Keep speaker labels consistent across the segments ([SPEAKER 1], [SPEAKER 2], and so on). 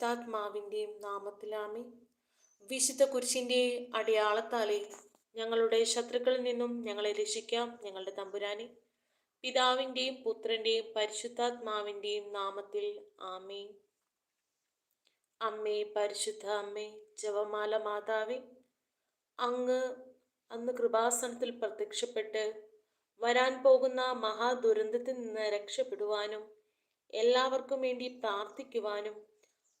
[SPEAKER 1] പരിശുദ്ധാത്മാവിന്റെയും നാമത്തിലാമേ. വിശുദ്ധ കുരിശിന്റെ അടയാളത്താലെ ഞങ്ങളുടെ ശത്രുക്കളിൽ നിന്നും ഞങ്ങളെ രക്ഷിക്കാം ഞങ്ങളുടെ തമ്പുരാനെ. പിതാവിന്റെയും പുത്രന്റെയും പരിശുദ്ധാത്മാവിന്റെയും നാമത്തിൽ ആമേ. അമ്മേ പരിശുദ്ധ അമ്മേ ജവമാല മാതാവേ അങ്ങ് അന്ന് കൃപാസനത്തിൽ പ്രത്യക്ഷപ്പെട്ട് വരാൻ പോകുന്ന മഹാദുരന്തത്തിൽ നിന്ന് രക്ഷപ്പെടുവാനും എല്ലാവർക്കും വേണ്ടി പ്രാർത്ഥിക്കുവാനും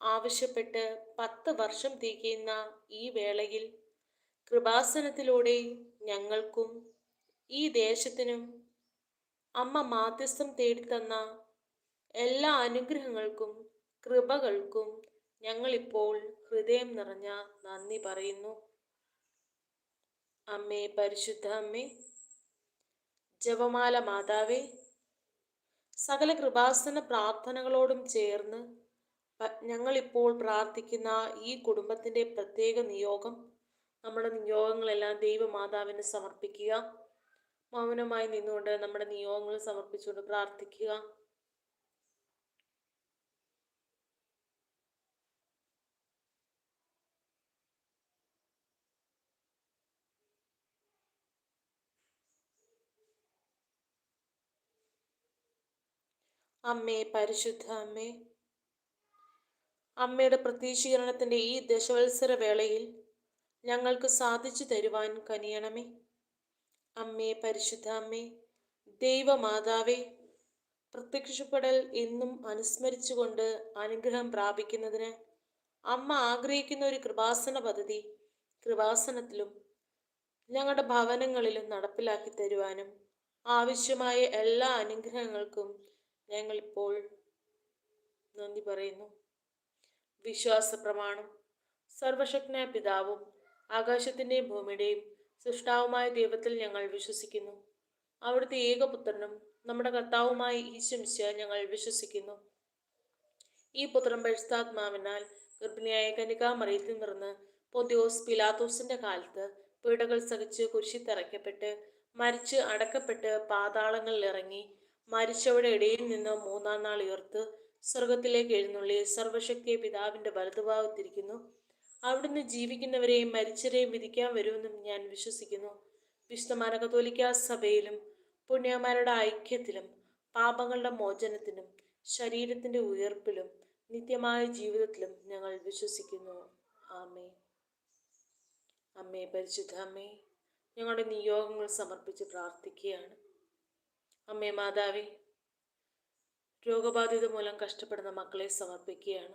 [SPEAKER 1] ആവശ്യപ്പെട്ട് പത്ത് വർഷം തികയുന്ന ഈ വേളയിൽ കൃപാസനത്തിലൂടെ ഞങ്ങൾക്കും ഈ ദേശത്തിനും അമ്മ മാധ്യസ്ഥം തേടിത്തന്ന എല്ലാ അനുഗ്രഹങ്ങൾക്കും കൃപകൾക്കും ഞങ്ങളിപ്പോൾ ഹൃദയം നിറഞ്ഞ നന്ദി പറയുന്നു. അമ്മേ പരിശുദ്ധ അമ്മേ ജപമാല മാതാവേ സകല കൃപാസന പ്രാർത്ഥനകളോടും ചേർന്ന് ഞങ്ങളിപ്പോൾ പ്രാർത്ഥിക്കുന്ന ഈ കുടുംബത്തിന്റെ പ്രത്യേക നിയോഗം നമ്മുടെ നിയോഗങ്ങളെല്ലാം ദൈവമാതാവിന് സമർപ്പിക്കുക. മൗനമായി നിന്നുകൊണ്ട് നമ്മുടെ നിയോഗങ്ങൾ സമർപ്പിച്ചുകൊണ്ട് പ്രാർത്ഥിക്കുക. അമ്മേ പരിശുദ്ധ അമ്മേ അമ്മയുടെ പ്രത്യക്ഷീകരണത്തിന്റെ ഈ ദശവത്സര വേളയിൽ ഞങ്ങൾക്ക് സാധിച്ചു തരുവാൻ കനിയണമേ. അമ്മേ പരിശുദ്ധ അമ്മേ ദൈവമാതാവേ പ്രത്യക്ഷപ്പെടൽ എന്നും അനുസ്മരിച്ചുകൊണ്ട് അനുഗ്രഹം പ്രാപിക്കുന്നതിന് അമ്മ ആഗ്രഹിക്കുന്ന ഒരു കൃപാസന പദ്ധതി കൃപാസനത്തിലും ഞങ്ങളുടെ ഭവനങ്ങളിലും നടപ്പിലാക്കി തരുവാനും ആവശ്യമായ എല്ലാ അനുഗ്രഹങ്ങൾക്കും ഞങ്ങളിപ്പോൾ നന്ദി പറയുന്നു. വിശ്വാസ പ്രമാണം സർവശക്തനായ പിതാവും ആകാശത്തിന്റെയും ഭൂമിയുടെയും സൃഷ്ടാവുമായ ദൈവത്തിൽ ഞങ്ങൾ വിശ്വസിക്കുന്നു. അവിടുത്തെ ഏകപുത്രനും നമ്മുടെ കർത്താവുമായ ഈശ്വംശ ഞങ്ങൾ വിശ്വസിക്കുന്നു. ഈ പുത്രൻ പരിശുദ്ധാത്മാവിനാൽ ഗർഭിണിയായ കനികാമറിയത്തിൽ നിന്ന് പൊദ്യോസ് പിലാത്തോസിന്റെ കാലത്ത് പീഡകൾ സഹിച്ച് കുരിശിത്തിറക്കപ്പെട്ട് മരിച്ച് അടക്കപ്പെട്ട് പാതാളങ്ങളിൽ ഇറങ്ങി മരിച്ചവരുടെ ഇടയിൽ നിന്ന് മൂന്നാം നാൾ ഉയർത്ത് സ്വർഗത്തിലേക്ക് എഴുന്നള്ളി. സർവശക്തിയെ പിതാവിന്റെ വലതുഭാഗത്തിരിക്കുന്നു. അവിടുന്ന് ജീവിക്കുന്നവരെയും മരിച്ചവരെയും വിധിക്കാൻ വരുമെന്നും ഞാൻ വിശ്വസിക്കുന്നു. വിശുദ്ധമാന കത്തോലിക്ക സഭയിലും പുണ്യമാരുടെ ഐക്യത്തിലും പാപങ്ങളുടെ മോചനത്തിനും ശരീരത്തിന്റെ ഉയർപ്പിലും നിത്യമായ ജീവിതത്തിലും ഞങ്ങൾ വിശ്വസിക്കുന്നു. ആമേ അമ്മേ പരിശുദ്ധ അമ്മേ ഞങ്ങളുടെ നിയോഗങ്ങൾ സമർപ്പിച്ച് പ്രാർത്ഥിക്കുകയാണ്. അമ്മേ മാതാവേ രോഗബാധിത മൂലം കഷ്ടപ്പെടുന്ന മക്കളെ സമർപ്പിക്കുകയാണ്.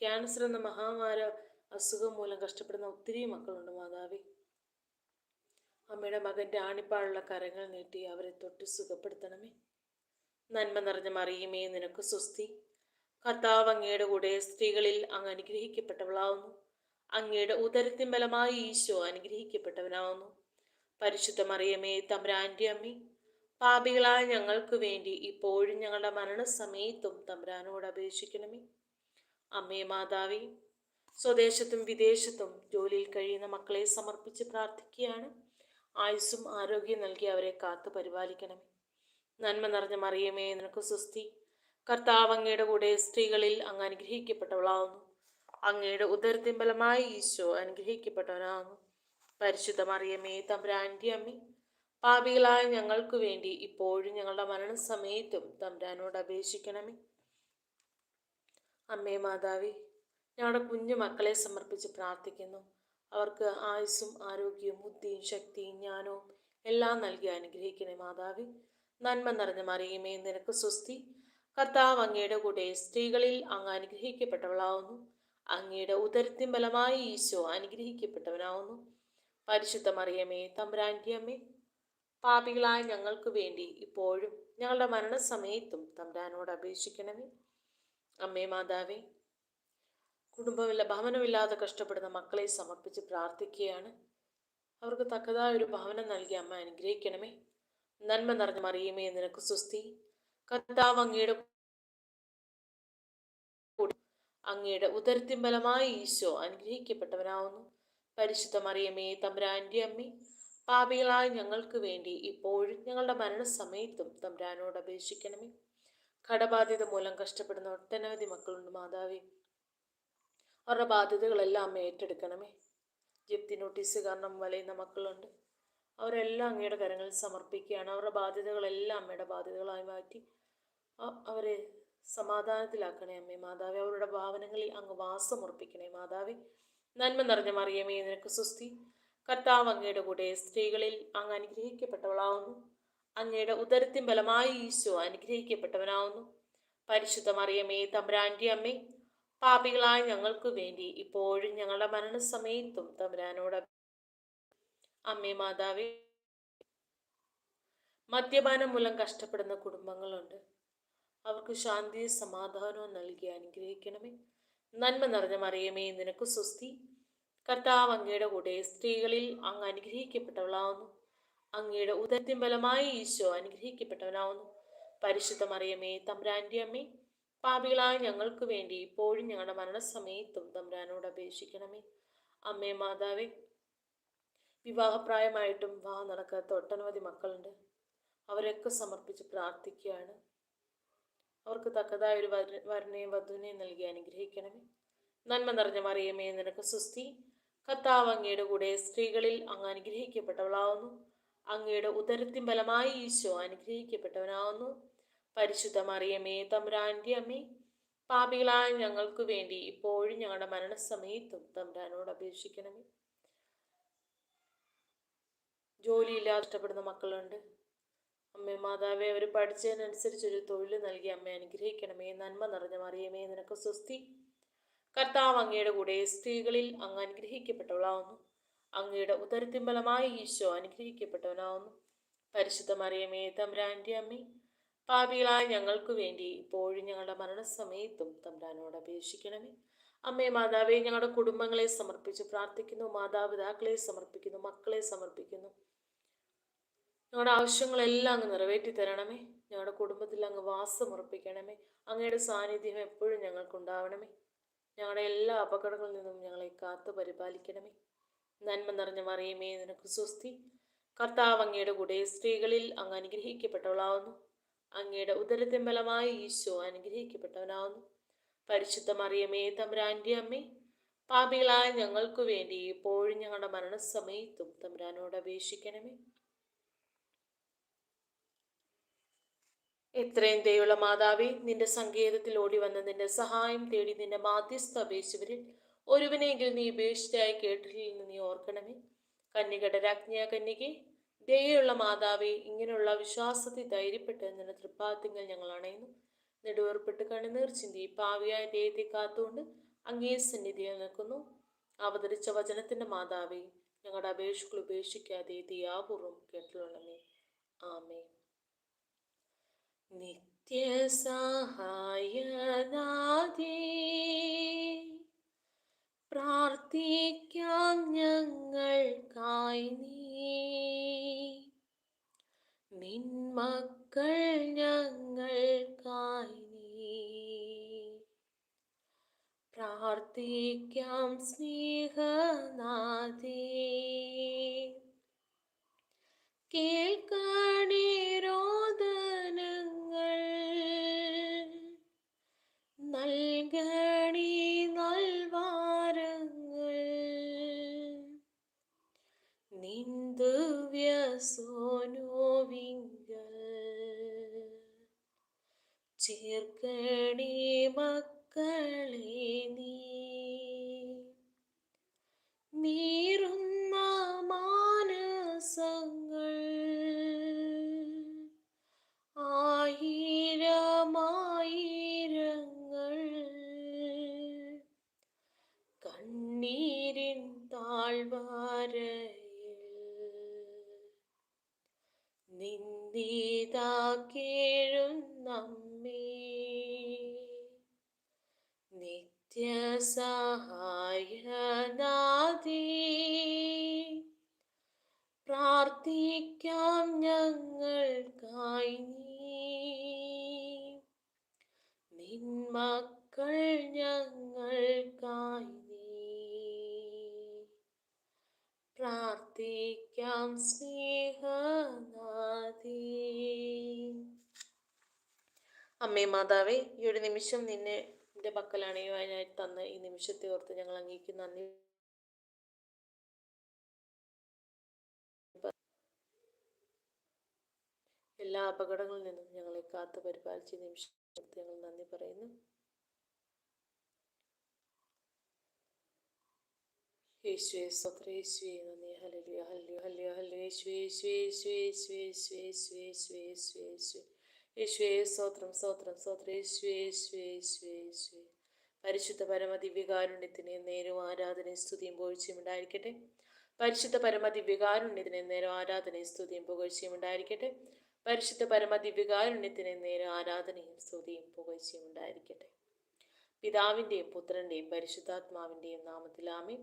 [SPEAKER 1] ക്യാൻസർ എന്ന മഹാമാര അസുഖം മൂലം കഷ്ടപ്പെടുന്ന ഒത്തിരി മക്കളുണ്ട് മാതാവി. അമ്മയുടെ മകന്റെ ആണിപ്പാടുള്ള കരങ്ങൾ നീട്ടി അവരെ തൊട്ട് സുഖപ്പെടുത്തണമേ. നന്മ നിറഞ്ഞ മറിയുമേ നിനക്ക് സ്വസ്തി. കർത്താവ് അങ്ങയുടെ കൂടെ സ്ത്രീകളിൽ അങ്ങ് അനുഗ്രഹിക്കപ്പെട്ടവളാവുന്നു. അങ്ങയുടെ ഉദരത്തിൻ ബലമായി ഈശോ അനുഗ്രഹിക്കപ്പെട്ടവനാവുന്നു. പരിശുദ്ധ മറിയമേ തമ്പ്രാന്റെ അമ്മി പാപികളായ ഞങ്ങൾക്ക് വേണ്ടി ഇപ്പോഴും ഞങ്ങളുടെ മരണസമയത്തും തമ്പ്രാനോട് അപേക്ഷിക്കണമേ. അമ്മേ മാതാവി സ്വദേശത്തും വിദേശത്തും ജോലിയിൽ കഴിയുന്ന മക്കളെ സമർപ്പിച്ച് പ്രാർത്ഥിക്കുകയാണ്. ആയുസ്സും ആരോഗ്യം നൽകി അവരെ കാത്തു പരിപാലിക്കണമേ. നന്മ നിറഞ്ഞ മറിയമേ നിനക്ക് സുസ്തി കർത്താവ് അങ്ങയുടെ കൂടെ സ്ത്രീകളിൽ അങ്ങ് അനുഗ്രഹിക്കപ്പെട്ടവളാകുന്നു അങ്ങയുടെ ഉദരത്തിൻ ബലമായി ഈശോ അനുഗ്രഹിക്കപ്പെട്ടവനാകുന്നു. പരിശുദ്ധ മറിയമേ തമ്പ്രാന്റെ അമ്മി പാപികളായ ഞങ്ങൾക്ക് വേണ്ടി ഇപ്പോഴും ഞങ്ങളുടെ മരണസമയത്തും തമ്പ്രാനോട് അപേക്ഷിക്കണമേ. അമ്മേ മാതാവി ഞങ്ങളുടെ കുഞ്ഞു മക്കളെ സമർപ്പിച്ച് പ്രാർത്ഥിക്കുന്നു. അവർക്ക് ആയുസ്സും ആരോഗ്യവും ബുദ്ധിയും ശക്തിയും ജ്ഞാനവും എല്ലാം നൽകി അനുഗ്രഹിക്കണേ മാതാവി. നന്മ നിറഞ്ഞ മറിയുമേ നിനക്ക് സ്വസ്തി. കർത്താവ് അങ്ങയുടെ കൂടെ സ്ത്രീകളിൽ അങ്ങ് അനുഗ്രഹിക്കപ്പെട്ടവളാവുന്നു. അങ്ങയുടെ ഉദരത്തിൻ ബലമായി ഈശോ അനുഗ്രഹിക്കപ്പെട്ടവനാവുന്നു. പരിശുദ്ധ മറിയമേ തമ്പുരാന്റെ അമ്മേ പാപികളായ ഞങ്ങൾക്ക് വേണ്ടി ഇപ്പോഴും ഞങ്ങളുടെ മരണസമയത്തും തമ്പുരാനോട് അപേക്ഷിക്കണമേ. അമ്മേ മാതാവേ കുടുംബമില്ല ഭവനമില്ലാതെ കഷ്ടപ്പെടുന്ന മക്കളെ സമർപ്പിച്ച് പ്രാർത്ഥിക്കുകയാണ്. അവർക്ക് തക്കതായ ഒരു ഭവനം നൽകി അമ്മ അനുഗ്രഹിക്കണമേ. നന്മ നിറഞ്ഞ മറിയുമേ നിനക്ക് സുസ്തി കർത്താവ് അങ്ങയുടെ അങ്ങയുടെ ഉദരത്തിൻ ബലമായി ഈശോ അനുഗ്രഹിക്കപ്പെട്ടവനാവുന്നു. പരിശുദ്ധ മറിയമേ തമ്പുരാന്റെ അമ്മി പാപികളായ ഞങ്ങൾക്ക് വേണ്ടി ഇപ്പോഴും ഞങ്ങളുടെ മരണസമയത്തും തമ്പ്രാനോട് അപേക്ഷിക്കണമേ. കടബാധ്യത മൂലം കഷ്ടപ്പെടുന്ന ഒട്ടനവധി മക്കളുണ്ട് മാതാവി. അവരുടെ ബാധ്യതകളെല്ലാം ഏറ്റെടുക്കണമേ. ജപ്തി നോട്ടീസ് കാരണം വലയുന്ന മക്കളുണ്ട്. അവരെല്ലാം അങ്ങയുടെ കരങ്ങളിൽ സമർപ്പിക്കുകയാണ്. അവരുടെ ബാധ്യതകളെല്ലാം അമ്മയുടെ ബാധ്യതകളായി മാറ്റി അവരെ സമാധാനത്തിലാക്കണേ അമ്മേ മാതാവി. അവരുടെ ഭാവനങ്ങളിൽ അങ്ങ് വാസമുറപ്പിക്കണേ മാതാവി. നന്മ നിറഞ്ഞ മറിയമേ നിനക്ക് സുസ്തി കർത്താവ് അങ്ങയുടെ കൂടെ സ്ത്രീകളിൽ അങ്ങ് അനുഗ്രഹിക്കപ്പെട്ടവളാവുന്നു. അങ്ങയുടെ ഉദരത്തിൻ ബലമായി ഈശോ അനുഗ്രഹിക്കപ്പെട്ടവനാവുന്നു. പരിശുദ്ധ മറിയമേ തമ്പുരാന്റെ അമ്മേ പാപികളായ ഞങ്ങൾക്ക് വേണ്ടി ഇപ്പോഴും ഞങ്ങളുടെ മരണസമയത്തും തമ്പുരാനോട് അമ്മേ മാതാവേ മദ്യപാനം മൂലം കഷ്ടപ്പെടുന്ന കുടുംബങ്ങളുണ്ട്. അവർക്ക് ശാന്തിയും സമാധാനവും നൽകി അനുഗ്രഹിക്കണമേ. നന്മ നിറഞ്ഞ മറിയമേ നിനക്ക് സ്വസ്തി. കർത്താവ് അങ്ങയുടെ കൂടെ സ്ത്രീകളിൽ അങ്ങ് അനുഗ്രഹിക്കപ്പെട്ടവളാവുന്നു. അങ്ങയുടെ ഉദരത്തിൻ ബലമായി ഈശോ അനുഗ്രഹിക്കപ്പെട്ടവനാവുന്നു. പരിശുദ്ധ മറിയമേ തമ്പ്രാന്റെ അമ്മേ പാപികളായ ഞങ്ങൾക്ക് വേണ്ടി ഇപ്പോഴും ഞങ്ങളുടെ മരണസമയത്തും തമ്പ്രാനോട് അപേക്ഷിക്കണമേ. അമ്മേ മാതാവേ വിവാഹപ്രായമായിട്ടും വിവാഹം നടക്കാത്ത ഒട്ടനവധി മക്കളുണ്ട്. അവരൊക്കെ സമർപ്പിച്ച് പ്രാർത്ഥിക്കുകയാണ്. അവർക്ക് തക്കതായ ഒരു വരനെയും വധുവിനെയും നൽകി അനുഗ്രഹിക്കണമേ. നന്മ നിറഞ്ഞ മറിയമേ നിനക്ക് സുസ്തി കത്താവ് അങ്ങയുടെ കൂടെ സ്ത്രീകളിൽ അങ്ങ് അനുഗ്രഹിക്കപ്പെട്ടവളാവുന്നു. അങ്ങയുടെ ഉദരത്തിൻ ബലമായി ഈശോ അനുഗ്രഹിക്കപ്പെട്ടവനാവുന്നു. പരിശുദ്ധ മറിയമേ തമ്പുരാന്റെ അമ്മേ പാപികളായ ഞങ്ങൾക്ക് വേണ്ടി ഇപ്പോഴും ഞങ്ങളുടെ മരണസമയത്തും തമ്പുരാനോട് അപേക്ഷിക്കണമേ. ജോലിയില്ലാതെ ഇഷ്ടപ്പെടുന്ന മക്കളുണ്ട്. അമ്മേ മാതാവേ അവർ പഠിച്ചതിനനുസരിച്ചൊരു തൊഴിൽ നൽകി അമ്മ അനുഗ്രഹിക്കണമേ. നന്മ നിറഞ്ഞ മറിയമേ നിനക്ക് സ്വസ്തി. കർത്താവ് അങ്ങയുടെ കൂടെ സ്ത്രീകളിൽ അങ്ങ് അനുഗ്രഹിക്കപ്പെട്ടവളാവുന്നു. അങ്ങയുടെ ഉദരത്തിൻ ഈശോ അനുഗ്രഹിക്കപ്പെട്ടവനാവുന്നു. പരിശുദ്ധ മറിയമേ തമ്പ്രാന്റെ അമ്മി പാപികളായ ഞങ്ങൾക്ക് വേണ്ടി ഇപ്പോഴും ഞങ്ങളുടെ മരണസമയത്തും തമ്പ്രാനോട് അപേക്ഷിക്കണമേ. അമ്മേ മാതാവേ ഞങ്ങളുടെ കുടുംബങ്ങളെ സമർപ്പിച്ച് പ്രാർത്ഥിക്കുന്നു. മാതാപിതാക്കളെ സമർപ്പിക്കുന്നു. മക്കളെ സമർപ്പിക്കുന്നു. ഞങ്ങളുടെ ആവശ്യങ്ങളെല്ലാം അങ്ങ് നിറവേറ്റി തരണമേ ഞങ്ങളുടെ കുടുംബത്തിൽ അങ്ങ് വാസം ഉറപ്പിക്കണമേ അങ്ങയുടെ സാന്നിധ്യം എപ്പോഴും ഞങ്ങൾക്കുണ്ടാവണമേ. ഞങ്ങളുടെ എല്ലാ അപകടങ്ങളിൽ നിന്നും ഞങ്ങളെ കാത്തു പരിപാലിക്കണമേ. നന്മ നിറഞ്ഞ മറിയമേ നിനക്ക് സ്വസ്തി. കർത്താവ് അങ്ങയുടെ കൂടെ സ്ത്രീകളിൽ അങ്ങ് അനുഗ്രഹിക്കപ്പെട്ടവളാവുന്നു. അങ്ങയുടെ ഉദരത്തിൻ ഈശോ അനുഗ്രഹിക്കപ്പെട്ടവനാവുന്നു. പരിശുദ്ധ മറിയമേ തമ്പ്രാന്റെ അമ്മേ പാപികളായ ഞങ്ങൾക്കു വേണ്ടി ഇപ്പോഴും ഞങ്ങളുടെ മരണസമയത്തും തമ്പ്രാനോട് അപേക്ഷിക്കണമേ. എത്രയും ദയുള്ള മാതാവി നിന്റെ സങ്കേതത്തിൽ ഓടി വന്ന് നിന്റെ സഹായം തേടി നിന്റെ മാധ്യസ്ഥ അപേക്ഷിച്ചവരിൽ ഒരുവനെങ്കിലും നീ ഉപേക്ഷിച്ചായി കേട്ടില്ലെന്ന് നീ ഓർക്കണമേ. കന്യകട രാജ്ഞ കന്യകെ ദയുള്ള മാതാവെ ഇങ്ങനെയുള്ള വിശ്വാസത്തെ ധൈര്യപ്പെട്ട് നിന്റെ തൃപ്പാത്തിങ്ങൾ ഞങ്ങൾ അണയുന്നു. നെടുവേർപ്പെട്ട് കണ്ണുനീർ ചിന്തി പാവിയായ ദൈവത്തെ കാത്തുകൊണ്ട് അങ്ങേ സന്നിധിയിൽ നിൽക്കുന്നു. അവതരിച്ച വചനത്തിന്റെ മാതാവെ ഞങ്ങളുടെ അപേക്ഷകൾ ഉപേക്ഷിക്കാതെ ദയാപൂർവം കേട്ടിലുള്ളമേ ആമേ നിത്യസഹായനാദേ. പ്രാർത്ഥിക്കാം ഞങ്ങൾക്കായി നീ. നിന്മക്കൾ ഞങ്ങൾക്കായി നീ. പ്രാർത്ഥിക്കാം സ്നേഹനാഥേ കേൾക്കണേ ചേർക്കണേ മക്കളെ നീ. നീറുന്ന മാനസങ്ങൾ ആയിരമായിരങ്ങൾ കണ്ണീരിൻ താഴ്വാരയിൽ നിന്ദിതാക്കേഴും നമ്മേ നിത്യസഹായനാദി പ്രാർത്ഥിക്കാം ഞങ്ങൾക്കായി നിന്മക്കൾ ഞങ്ങൾക്കായി പ്രാർത്ഥിക്കാം സ്നേഹനാഥി അമ്മേ അമ്മേ മാതാവേ ഈ ഒരു നിമിഷം നിന്നെ എന്റെ ഈ വായനായി തന്ന് ഈ നിമിഷത്തെ ഓർത്ത് ഞങ്ങൾ അങ്ങേക്ക് നന്ദി. എല്ലാ അപകടങ്ങളിൽ നിന്നും ഞങ്ങളെ കാത്തു പരിപാലിച്ച നിമിഷത്തെ ഞങ്ങൾ നന്ദി പറയുന്നു. യേശുവേ നന്ദി. യേശുവേ സ്തോത്രം സ്തോത്രം സ്തോത്രം. യേശുവേ യേശുവേ യേശുവേ യേശുവേ. പരിശുദ്ധ പരമ ദിവ്യകാരുണ്യത്തിന് നേരം ആരാധനയും സ്തുതിയും പോഴ്ചയും ഉണ്ടായിരിക്കട്ടെ. പരിശുദ്ധ പരമ ദിവ്യകാരുണ്യത്തിന് നേരം ആരാധനയും സ്തുതിയും പുകഴ്ചയും ഉണ്ടായിരിക്കട്ടെ. പരിശുദ്ധ പരമ ദിവ്യകാരുണ്യത്തിന് നേരം ആരാധനയും സ്തുതിയും പുകഴ്ചയും ഉണ്ടായിരിക്കട്ടെ. പിതാവിന്റെയും പുത്രന്റെയും പരിശുദ്ധാത്മാവിന്റെയും നാമത്തിലാമേ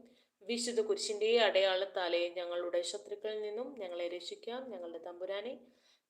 [SPEAKER 1] വിശുദ്ധ കുരിശിന്റെ അടയാളത്താലെ ഞങ്ങളുടെ ശത്രുക്കളിൽ നിന്നും ഞങ്ങളെ രക്ഷിക്കാം. ഞങ്ങളുടെ തമ്പുരാനെ